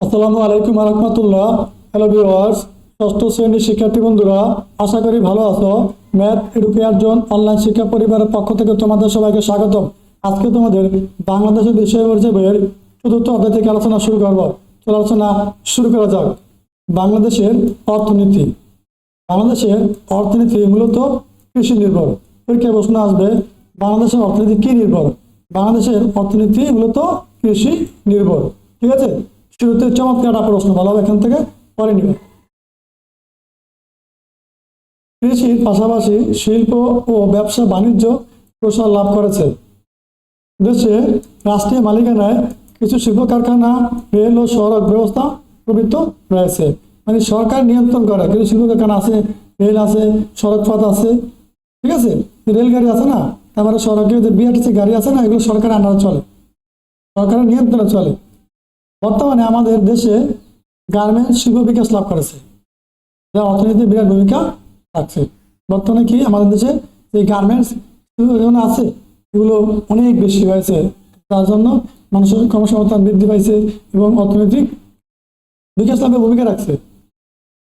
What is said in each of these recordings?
আসসালামু আলাইকুম রহমতুল্লাহ। Hello viewers ষষ্ঠ শ্রেণির শিক্ষার্থী বন্ধুরা, আশা করি ভালো আছো। ম্যাথ এডুকেয়ার জোন অনলাইন শিক্ষা পরিবারের পক্ষ থেকে তোমাদের সবাইকে স্বাগতম। আজকে তোমাদের বাংলাদেশের বিষয় পরিচয়ের চতুর্থ অধ্যায় থেকে আলোচনা শুরু করব। চলো আলোচনা শুরু করা যাক। বাংলাদেশের অর্থনীতি। বাংলাদেশের অর্থনীতি মূলত কৃষি নির্ভর। পরীক্ষায় প্রশ্ন আসবে, বাংলাদেশের অর্থনীতি কি নির্ভর? বাংলাদেশের অর্থনীতি মূলত কৃষি নির্ভর। ঠিক আছে? শুরুতে চমৎকার প্রশ্ন, ভালো এখান থেকে, পরে নিবে। কৃষির পাশাপাশি শিল্প ও ব্যবসা বাণিজ্য প্রসার লাভ করেছে। দেশে রাষ্ট্রীয় মালিকানায় কিছু শিল্প কারখানা, রেল ও সড়ক ব্যবস্থা প্রবৃত্ত রয়েছে। মানে সরকার নিয়ন্ত্রণ করে, কিছু শিল্প কারখানা আছে, রেল আছে সড়ক পথ আছে, ঠিক আছে? রেলগাড়ি আছে না? তারপরে সড়কে যে বিআরটিসি গাড়ি আছে না, এগুলো সরকারের আন্ডারে চলে। সরকারের নিয়ন্ত্রণে চলে। বর্তমানে আমাদের দেশে গার্মেন্টস শিল্প বিকাশ লাভ করেছে। যা অর্থনীতিতে বিরাট ভূমিকা রাখছে। বর্তমানে কি আমাদের দেশে এই গার্মেন্টস যেগুলো আছে, এগুলো অনেক বেশি হয়েছে। তার জন্য মানুষের কর্মসংস্থান বৃদ্ধি পাইছে এবং অর্থনৈতিক বিকাশ লাভে ভূমিকা রাখছে।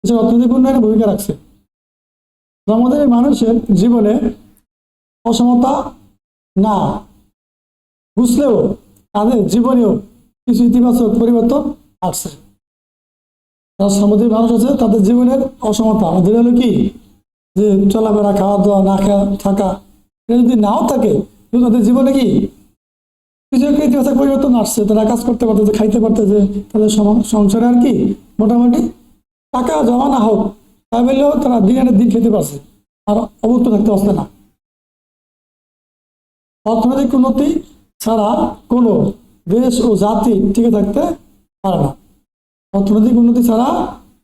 দেশের অর্থনৈতিক উন্নয়নে ভূমিকা রাখছে। আমাদের মানুষের জীবনে অসমতা না। বুঝলেও তাদের জীবনেও কিছু ইতিবাচক পরিবর্তন আসছে। যারা শ্রমজীবী মানুষ আছে, তাদের জীবনের অসমতা আমাদের হলো কি? যে চলাফেরা খাওয়া দাওয়া না খাওয়া, থাকা, এটা যদি নাও থাকে তাদের জীবনে কি? কিছু একটা ইতিবাচক পরিবর্তন আসছে। তারা কাজ করতে পারতেছে খাইতে পারতেছে তাদের সংসারে আর কি? মোটামুটি টাকা জমা না হোক তাই বললেও তারা দিন আনে দিন খেতে পারছে। আর অভুক্ত থাকতে পারছে না। অর্থনৈতিক উন্নতি ছাড়া কোনো দেশ ও জাতি টিকে থাকতে পারে না। অর্থনৈতিক উন্নতি ছাড়া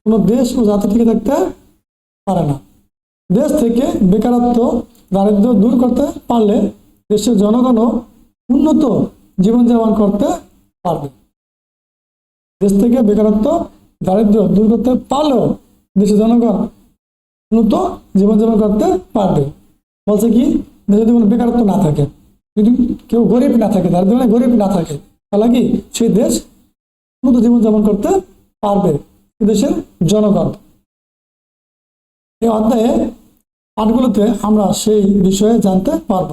কোনো দেশ ও জাতি টিকে থাকতে পারে না। দেশ থেকে বেকারত্ব দারিদ্র দূর করতে পারলে দেশের জনগণও উন্নত জীবনযাপন করতে পারবে। দেশ থেকে বেকারত্ব দারিদ্র দূর করতে পারলেও দেশের জনগণ উন্নত জীবনযাপন করতে পারবে। বলছে কি যদি কোনো বেকারত্ব না থাকে, যদি কেউ গরিব না থাকে দারিদ্র গরিব না থাকে তাহলে কি সেই দেশ উন্নত জীবনযাপন করতে পারবে দেশের জনগণ। এই অধ্যায়ে পাঠগুলোতে আমরা সেই বিষয়ে জানতে পারব।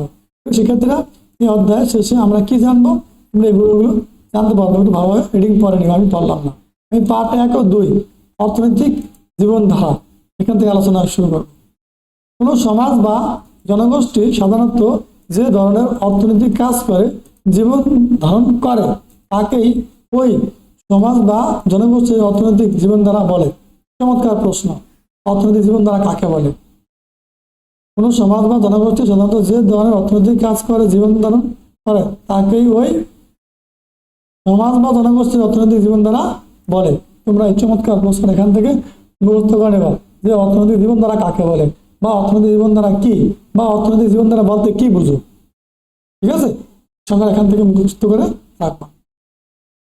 সেক্ষেত্রে এই অধ্যায় শেষে আমরা কি জানব? আমরা এগুলো জানতে পারব, একটু ভালোভাবে রিডিং পরে নিব, আমি পারলাম না। আমি পার্ট এক ও দুই, অর্থনৈতিক জীবনধারা, এখান থেকে আলোচনা শুরু করব। কোনো সমাজ বা জনগোষ্ঠী সাধারণত যে ধরনের অর্থনৈতিক কাজ করে জীবন ধারণ করে, তাকেই ওই সমাজ বা জনগোষ্ঠীর অর্থনৈতিক জীবনধারা বলে। চমৎকার প্রশ্ন। অর্থনৈতিক জীবনধারা কাকে বলে? কোনো সমাজ বা জনগোষ্ঠী সাধারণত যে ধরনের অর্থনৈতিক কাজ করে, জীবন ধারণ করে, তাকেই ওই সমাজ বা জনগোষ্ঠীর অর্থনৈতিক জীবনধারা বলে। তোমরা এই চমৎকার প্রশ্ন এখান থেকে মুখস্থ করে নেবা যে অর্থনৈতিক জীবনধারা কাকে বলে, বা অর্থনৈতিক জীবনধারা কি, বা অর্থনৈতিক জীবনধারা বলতে কি বুঝো? ঠিক আছে? সরকার এখান থেকে মুখস্থ করে রাখবা।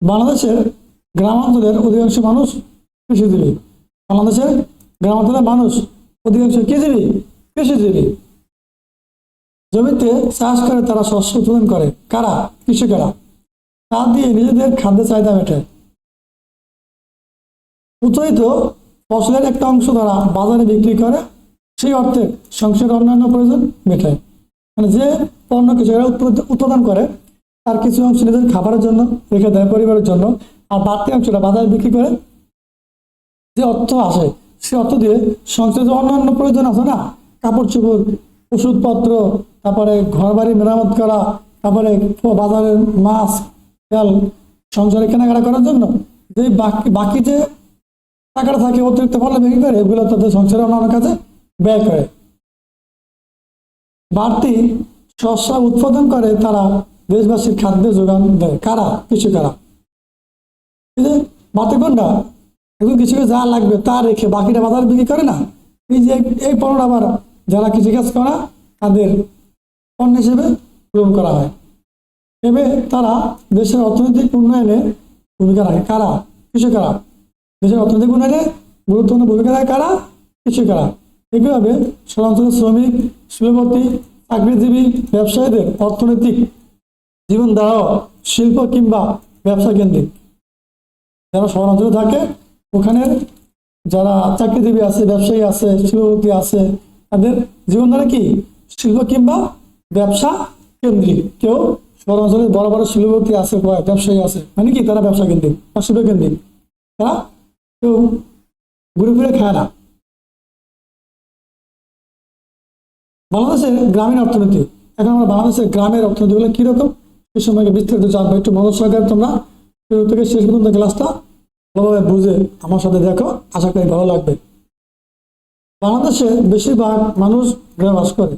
বাংলাদেশের গ্রামাঞ্চলের অধিকাংশ মানুষ কৃষিজীবী। বাংলাদেশের গ্রামাঞ্চলের মানুষ অধিকাংশ কি জীবী কৃষিজীবী। জমিতে চাষ করে তারা শস্য উৎপাদন করে। কারা? কৃষকেরা। তা দিয়ে নিজেদের খাদ্যের চাহিদা মেটায় উৎপাদিত ফসলের একটা অংশ তারা বাজারে বিক্রি করে, সেই অর্থে সংসারের অন্যান্য প্রয়োজন মেটায় মানে যে পণ্য কৃষকেরা উৎপাদ- উৎপাদন করে, তার কিছু অংশ নিজের খাবারের জন্য, রেখে দেয় পরিবারের জন্য, আর বাড়তি অংশটা বাজারে বিক্রি করে যে অর্থ আসে, সে অর্থ দিয়ে সংসারে যে অন্যান্য প্রয়োজন আছে না? কাপড় চোপড়, ওষুধপত্র, তারপরে ঘর বাড়ি মেরামত করা, তারপরে বাজারের মাছ, তেল, সংসারে কেনাকাটা করার জন্য, যে বাকি বাকি যে টাকাটা থাকে অতিরিক্ত পণ্য বিক্রি করে, এগুলো তাদের সংসারে অন্যান্য কাজে ব্যয় করে। বাড়তি শস্য উৎপাদন করে তারা দেশবাসীর খাদ্য যোগান দেয়। কারা? এই যে বাড়তি কোনটা এখন কৃষকের যা লাগবে তা রেখে বাকিটা বাজারে বিক্রি করে না? এই যে এই পণ্যটা আবার যারা কৃষিকাজ করা, তাদের পণ্য হিসেবে গ্রহণ করা হয়। এভাবে তারা দেশের অর্থনৈতিক উন্নয়নে ভূমিকা রাখে। কারা? কৃষকেরা। দেশের অর্থনৈতিক উন্নয়নে গুরুত্বপূর্ণ ভূমিকা রাখে কারা? কৃষকেরা। একইভাবে শহরাঞ্চলের শ্রমিক শিল্পপতি চাকরিজীবী, ব্যবসায়ীদের অর্থনৈতিক জীবন শিল্প কিংবা ব্যবসা কেন্দ্রিক। যারা শহরাঞ্চলে থাকে, ওখানে যারা চাকরিজীবী আছে, ব্যবসায়ী আছে শিল্পপতি আছে, তাদের জীবনধারা কি? শিল্প কিংবা ব্যবসা কেন্দ্রিক। কেউ শহরাঞ্চলে বড় বড় শিল্পপতি আছে ব্যবসায়ী আছে মানে কি? তারা ব্যবসা কেন্দ্রিক বা শিল্প কেন্দ্রিক। তারা কেউ ঘুরে ফিরে খায় না। বাংলাদেশের গ্রামীণ অর্থনীতি। এখন আমরা বাংলাদেশের গ্রামের অর্থনীতি অর্থনীতিগুলো কীরকম সে সময়কে বিস্তারিত জানব। একটু মনোজ সহকারে তোমরা শুরু থেকে শেষ পর্যন্ত ক্লাসটা ভালোভাবে বুঝে আমার সাথে দেখো। আশা করি ভালো লাগবে। বাংলাদেশে বেশিরভাগ মানুষ গ্রামে বাস করে।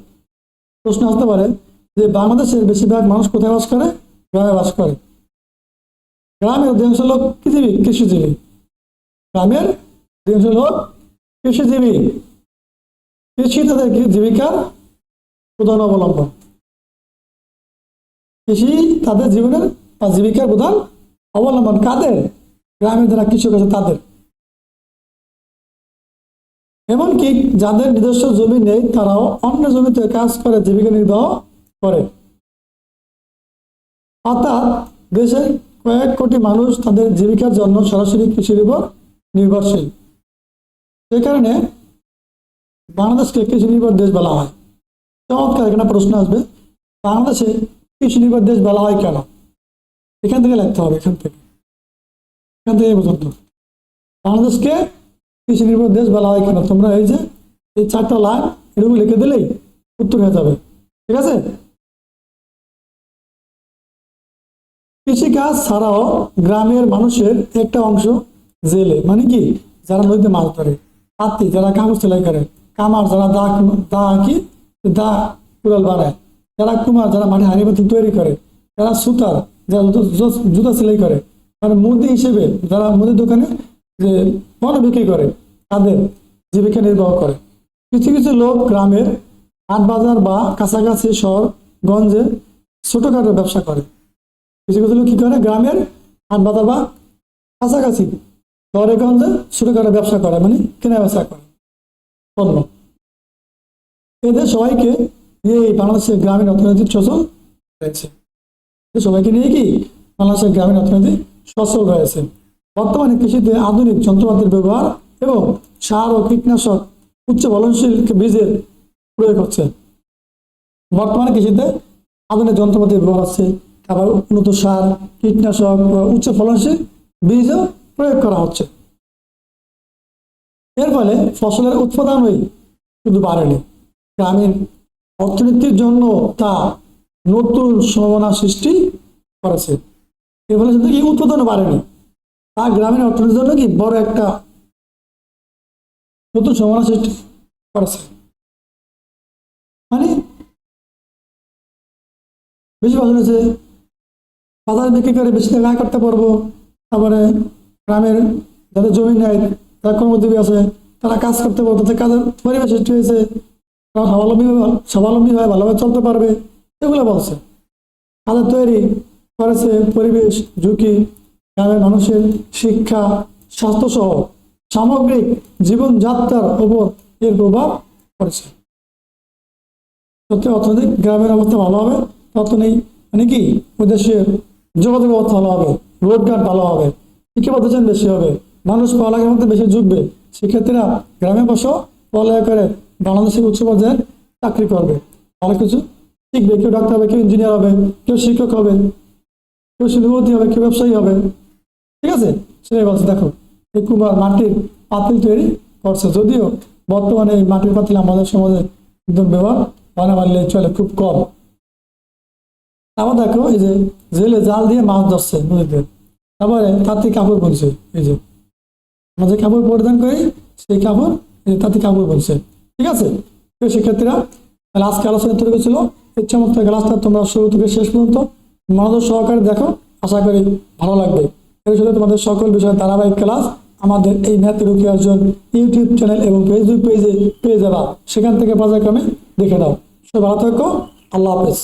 প্রশ্ন আসতে পারে যে বাংলাদেশের বেশিরভাগ মানুষ কোথায় বাস করে? গ্রামে বাস করে। গ্রামের অধিকাংশ লোক কৃষিজীবী কৃষিজীবী। গ্রামের অধিকাংশ লোক কৃষিজীবী। কৃষি তাদের জীবিকার প্রধান অবলম্বন। কৃষি তাদের জীবনের বা জীবিকার প্রধান অবলম্বন। কাদের? গ্রামের যারা কৃষক আছে তাদের। এমনকি যাদের নিজস্ব জমি নেই, তারাও অন্য জমিতে কাজ করে, জীবিকা নির্বাহ করে। অর্থাৎ দেশে কয়েক কোটি মানুষ তাদের জীবিকার জন্য সরাসরি কৃষির উপর নির্ভরশীল। সে কারণে বাংলাদেশকে কৃষি নির্ভর দেশ বলা হয়। চমৎকার এখানে প্রশ্ন আসবে, বাংলাদেশে কৃষি নির্ভর দেশ বলা হয় কেন? এখান থেকে লিখতে হবে, এখান থেকে। এখান থেকে পর্যন্ত। বাংলাদেশকে কৃষি নির্ভর দেশ বলা হয় কেন? তোমরা এই যে, এই চারটা লাইন এরকম লিখে দিলেই উত্তর হয়ে যাবে। ঠিক আছে? কৃষিকাজ ছাড়াও গ্রামের মানুষের একটা অংশ জেলে। মানে কি? যারা নদীতে মাছ ধরে। পাতি যারা কাগজ সেলাই করে। কামার, যারা দা দা, কি? দা কুড়াল বানায়। যারা কুমার, যারা মাঠে হাঁড়ি পাতিল তৈরি করে, যারা সুতার, যারা জুতো- সেলাই করে, আর মুদি হিসেবে যারা মুদির দোকানে যে পণ্য বিক্রি করে, তাদের জীবিকা নির্বাহ করে। কিছু কিছু লোক গ্রামের হাট বাজার বা কাছাকাছি শহর, গঞ্জে ছোটখাটো ব্যবসা করে। কিছু কিছু লোক কি করে? গ্রামের হাট বাজার বা কাছাকাছি শহরে গঞ্জে ছোটখাটো ব্যবসা করে মানে কেনা বেচা করে পণ্য। এদের সবাইকে এই বাংলাদেশের গ্রামীণ অর্থনৈতিক সচল রয়েছে। সবাইকে নিয়ে কি বাংলাদেশের গ্রামীণ অর্থনীতি সচল রয়েছে। বর্তমানে কৃষিতে আধুনিক যন্ত্রপাতির ব্যবহার এবং সার ও কীটনাশক উচ্চ ফলনশীল বীজের প্রয়োগ হচ্ছে। বর্তমানে কৃষিতে আধুনিক যন্ত্রপাতির ব্যবহার হচ্ছে। আবার উন্নত সার, কীটনাশক উচ্চ ফলনশীল বীজও প্রয়োগ করা হচ্ছে। এর ফলে ফসলের উৎপাদনই শুধু বাড়েনি। গ্রামীণ অর্থনীতির জন্য তা নতুন সম্ভাবনা সৃষ্টি করেছে। এর ফলে শুধু কি উৎপাদনও বাড়েনি, তা গ্রামীণ অর্থনীতির জন্য কি বড় একটা নতুন সম্ভাবনা সৃষ্টি করেছে? মানে বেশি ফসল হয়েছে, বাজার বিক্রি করে বেশি টাকা করতে পারব, তারপরে গ্রামের যাদের জমি নেয় যারা কর্মজীবী আছে, তারা কাজ করতে পারব, তাদের কাজের পরিবেশ সৃষ্টি হয়েছে স্বাবলম্বী স্বাবলম্বী হয়ে ভালোভাবে চলতে পারবে, এগুলো বলছে। তাদের তৈরি করেছে পরিবেশ, ঝুঁকি, গ্রামের মানুষের শিক্ষা, স্বাস্থ্যসহ সামগ্রিক জীবনযাত্রার উপর এর প্রভাব পড়েছে। সত্যি অর্থনৈতিক গ্রামের অবস্থা ভালো হবে তত নেই মানে কি দেশের যোগাযোগ ব্যবস্থা ভালো হবে রোডঘাট ভালো হবে শিক্ষা পদ্ধতি বেশি হবে, মানুষ পড়ালেখার মধ্যে বেশি ঝুঁকবে শিক্ষার্থীরা গ্রামে বসেও পড়ালেখা করে বাংলাদেশের উচ্চ পর্যায়ে চাকরি করবে। অনেক কিছু শিখবে। কেউ ডাক্তার হবে, কেউ ইঞ্জিনিয়ার হবে, কেউ শিক্ষক হবে, কেউ শিল্পপতি হবে, কেউ ব্যবসায়ী হবে। ঠিক আছে? সেটাই বলছে দেখো। এই কুমার মাটির পাতিল তৈরি করছে। যদিও বর্তমানে এই মাটির পাতিল আমাদের সমাজে একদম ব্যবহার বানা চলে খুব কম। আবার দেখো, এই যে জেলে জাল দিয়ে মাছ ধরছে নদীতে। তারপরে তাঁতি কাপড় বলছে এই যে। আমরা যে কাপড় পরিধান করি, সেই কাপড় তাতে কাপড় বলছে ঠিক আছে? প্রিয় শিক্ষার্থীরা তাহলে আজকে আলোচনা তৈরি হয়েছিল ইচ্ছা মতো ক্লাসটা তোমরা শুরু থেকে শেষ পর্যন্ত মনোযোগ সহকারে দেখো। আশা করি ভালো লাগবে। এর সাথে তোমাদের সকল বিষয়ে ধারাবাহিক ক্লাস আমাদের এই ম্যাথ রুকিয়ার্জন ইউটিউব চ্যানেল এবং ফেসবুক পেজে পেয়ে যাবা। সেখান থেকে পর্যায়ক্রমে দেখে নাও। সবাই ভালো থাকো। আল্লাহ হাফেজ।